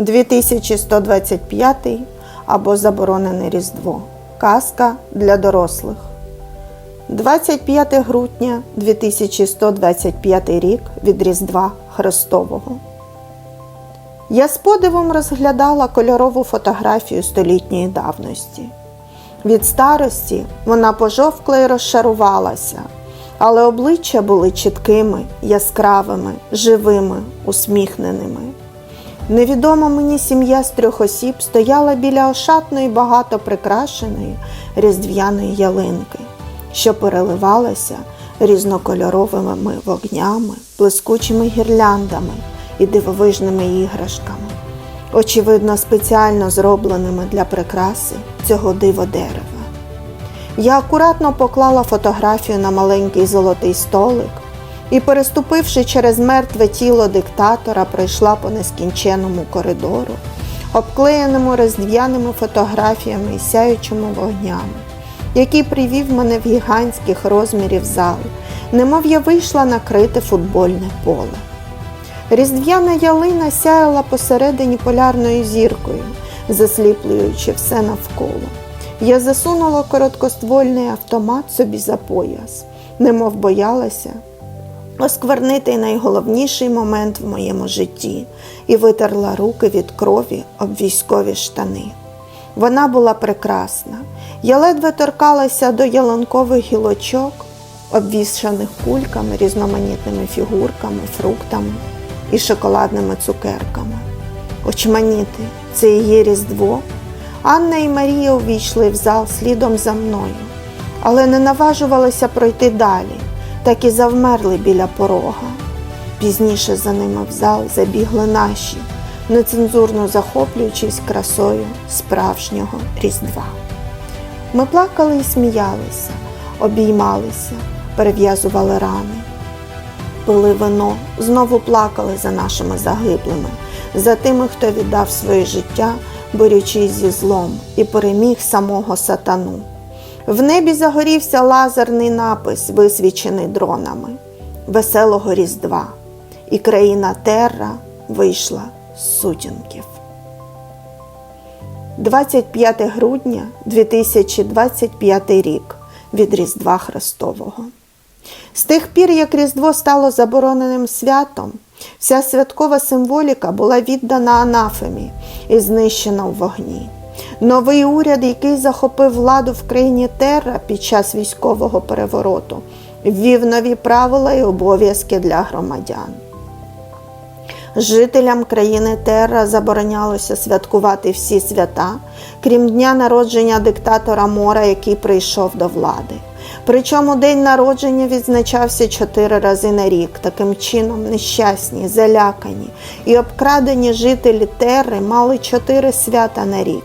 2125 або Заборонене Різдво. Казка для дорослих. 25 грудня 2125 рік від Різдва Христового. Я з подивом розглядала кольорову фотографію столітньої давності. Від старості вона пожовкла і розшарувалася, але обличчя були чіткими, яскравими, живими, усміхненими. Невідома мені сім'я з трьох осіб стояла біля ошатної, багато прикрашеної різдвяної ялинки, що переливалася різнокольоровими вогнями, блискучими гірляндами і дивовижними іграшками, очевидно, спеціально зробленими для прикраси цього диводерева. Я акуратно поклала фотографію на маленький золотий столик і, переступивши через мертве тіло диктатора, пройшла по нескінченому коридору, обклеєному різдвяними фотографіями і сяючими вогнями, який привів мене в гігантських розмірів зал, немов я вийшла накрите футбольне поле. Різдвяна ялина сяяла посередині полярною зіркою, засліплюючи все навколо. Я засунула короткоствольний автомат собі за пояс, немов боялася осквернити найголовніший момент в моєму житті і витерла руки від крові об військові штани. Вона була прекрасна. Я ледве торкалася до ялинкових гілочок, обвішаних кульками, різноманітними фігурками, фруктами і шоколадними цукерками. Очманіти, це її різдво. Анна і Марія увійшли в зал слідом за мною, але не наважувалися пройти далі, так і завмерли біля порога. Пізніше за ними в зал забігли наші, нецензурно захоплюючись красою справжнього Різдва. Ми плакали і сміялися, обіймалися, перев'язували рани, пили вино, знову плакали за нашими загиблими, за тими, хто віддав своє життя, борючись зі злом, і переміг самого сатану. В небі загорівся лазерний напис, висвічений дронами Веселого Різдва, і країна Терра вийшла з сутінків. 25 грудня 2025 рік від Різдва Христового. З тих пір, як Різдво стало забороненим святом, вся святкова символіка була віддана анафемі і знищена у вогні. Новий уряд, який захопив владу в країні Терра під час військового перевороту, ввів нові правила і обов'язки для громадян. Жителям країни Терра заборонялося святкувати всі свята, крім дня народження диктатора Мора, який прийшов до влади. Причому день народження відзначався чотири рази на рік. Таким чином, нещасні, залякані і обкрадені жителі Терри мали чотири свята на рік: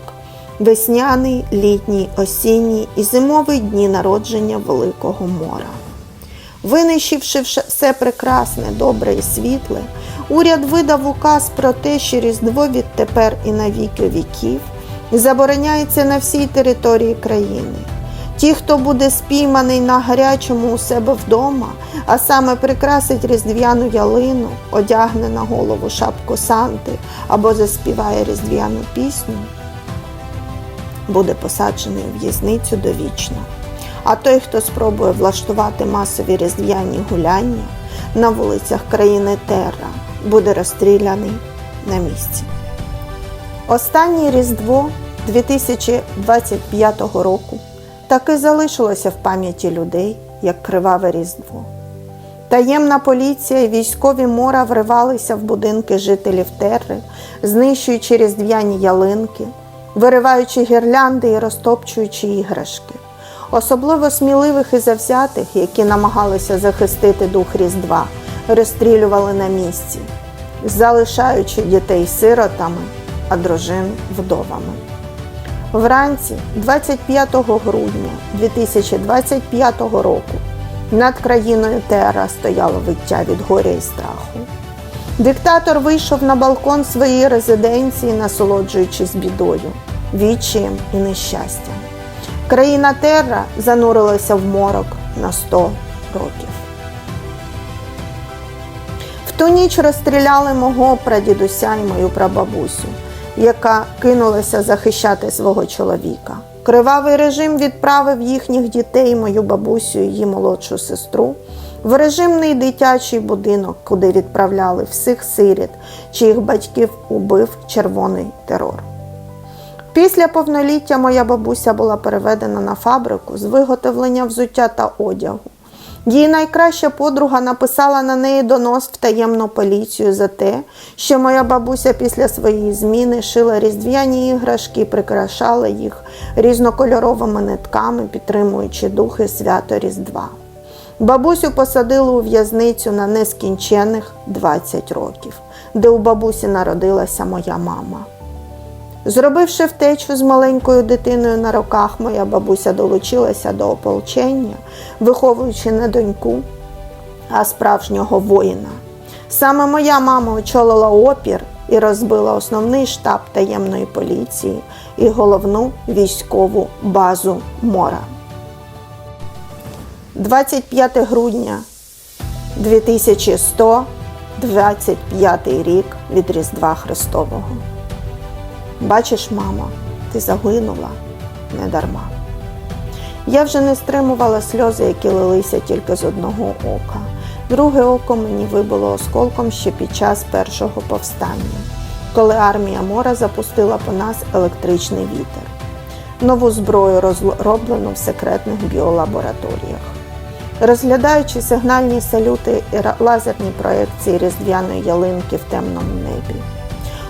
весняний, літній, осінній і зимовий дні народження Великого Мора. Винищивши все прекрасне, добре і світле, уряд видав указ про те, що Різдво відтепер і на віки віків забороняється на всій території країни. Ті, хто буде спійманий на гарячому у себе вдома, а саме прикрасить різдвяну ялину, одягне на голову шапку Санти або заспіває різдвяну пісню, буде посаджений у в'язницю довічно. А той, хто спробує влаштувати масові різдвяні гуляння на вулицях країни Терра, буде розстріляний на місці. Останнє Різдво 2025 року таки залишилося в пам'яті людей як криваве різдво. Таємна поліція і військові мора вривалися в будинки жителів Терри, знищуючи різдвяні ялинки, вириваючи гірлянди і розтопчуючи іграшки. Особливо сміливих і завзятих, які намагалися захистити дух Різдва, розстрілювали на місці, залишаючи дітей сиротами, а дружин вдовами. Вранці 25 грудня 2025 року над країною Тера стояло виття від горя і страху. Диктатор вийшов на балкон своєї резиденції, насолоджуючись бідою, відчаєм і нещастям. Країна Терра занурилася в морок на 100 років. В ту ніч розстріляли мого прадідуся і мою прабабусю. яка кинулася захищати свого чоловіка. Кривавий режим відправив їхніх дітей, мою бабусю і її молодшу сестру, в режимний дитячий будинок, куди відправляли всіх сиріт, чиїх батьків убив червоний терор. Після повноліття моя бабуся була переведена на фабрику з виготовлення взуття та одягу. Її найкраща подруга написала на неї донос в таємну поліцію за те, що моя бабуся після своєї зміни шила різдвяні іграшки і прикрашала їх різнокольоровими нитками, підтримуючи духи свято Різдва. Бабусю посадили у в'язницю на нескінчених 20 років, де у бабусі народилася моя мама. Зробивши втечу з маленькою дитиною на руках, моя бабуся долучилася до ополчення, виховуючи не доньку, а справжнього воїна. Саме моя мама очолила опір і розбила основний штаб таємної поліції і головну військову базу Мора. 25 грудня 2125 рік від Різдва Христового. Бачиш, мамо, ти загинула не дарма. Я вже не стримувала сльози, які лилися тільки з одного ока. Друге око мені вибило осколком ще під час першого повстання, коли армія Мора запустила по нас електричний вітер. Нову зброю розроблено в секретних біолабораторіях. Розглядаючи сигнальні салюти і лазерні проекції різдвяної ялинки в темному небі.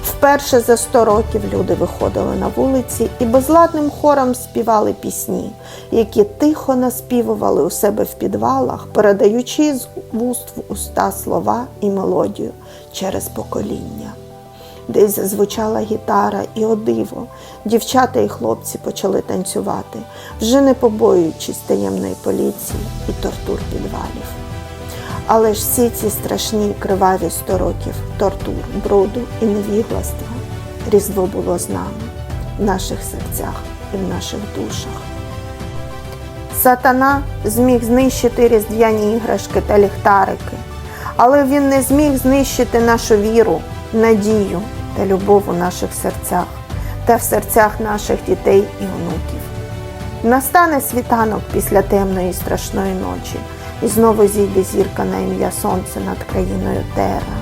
Вперше за 100 років люди виходили на вулиці і безладним хором співали пісні, які тихо наспівували у себе в підвалах, передаючи з вуст в уста слова і мелодію через покоління. Десь зазвучала гітара, і о диво, дівчата і хлопці почали танцювати, вже не побоюючись таємної поліції і тортур підвалів. Але ж всі ці страшні криваві сто років тортур, бруду і невігластва Різдво було з нами, в наших серцях і в наших душах. Сатана зміг знищити різдвяні іграшки та ліхтарики, але він не зміг знищити нашу віру, надію та любов у наших серцях та в серцях наших дітей і онуків. Настане світанок після темної і страшної ночі, і знову зійде зірка на ім'я Сонце над країною Терра,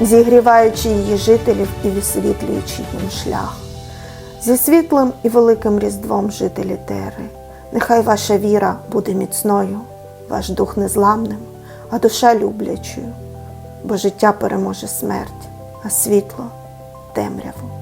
зігріваючи її жителів і висвітлюючи їм шлях. Зі світлим і великим різдвом жителі Терри, нехай ваша віра буде міцною, ваш дух незламним, а душа люблячою, бо життя переможе смерть, а світло Até breve.